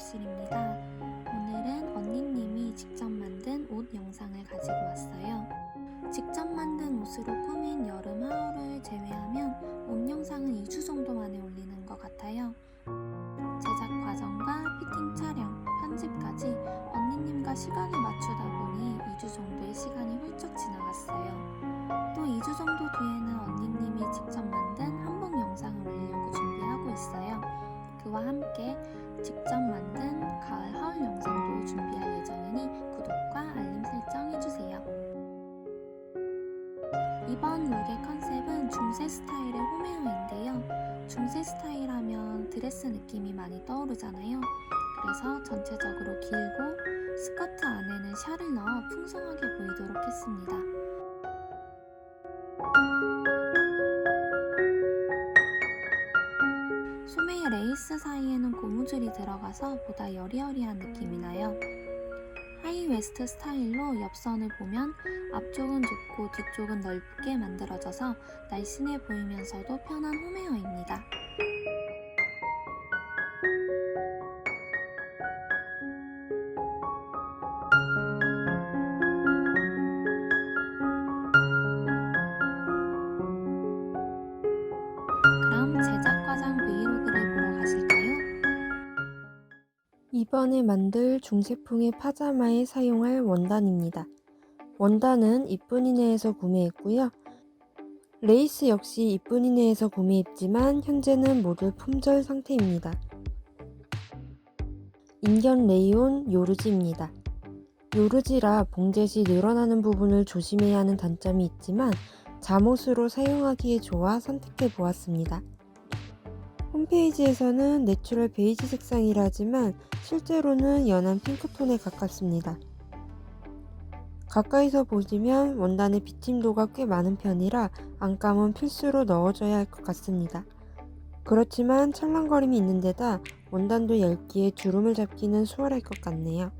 엽실입니다. 오늘은 언니님이 직접 만든 옷 영상을 가지고 왔어요. 직접 만든 옷으로 꾸민 여름 하울을 제외하면 옷 영상은 2주 정도 만에 올렸어요. 이번 룩의 컨셉은 중세 스타일의 홈웨어인데요. 중세 스타일 하면 드레스 느낌이 많이 떠오르잖아요. 그래서 전체적으로 길고 스커트 안에는 샤를 넣어 풍성하게 보이도록 했습니다. 소매의 레이스 사이에는 고무줄이 들어가서 보다 여리여리한 느낌이 나요. 하이웨스트 스타일로 옆선을 보면 앞쪽은 좁고 뒤쪽은 넓게 만들어져서 날씬해 보이면서도 편한 홈웨어입니다. 이번에 만들 중세풍의 파자마에 사용할 원단입니다. 원단은 이쁜이네에서 구매했고요. 레이스 역시 이쁜이네에서 구매했지만 현재는 모두 품절 상태입니다. 인견 레이온 요르지입니다. 요르지라 봉제 시 늘어나는 부분을 조심해야 하는 단점이 있지만 잠옷으로 사용하기에 좋아 선택해 보았습니다. 홈페이지에서는 내추럴 베이지 색상이라 하지만 실제로는 연한 핑크톤에 가깝습니다. 가까이서 보시면 원단의 비침도가 꽤 많은 편이라 안감은 필수로 넣어줘야 할 것 같습니다. 그렇지만 찰랑거림이 있는 데다 원단도 얇기에 주름을 잡기는 수월할 것 같네요.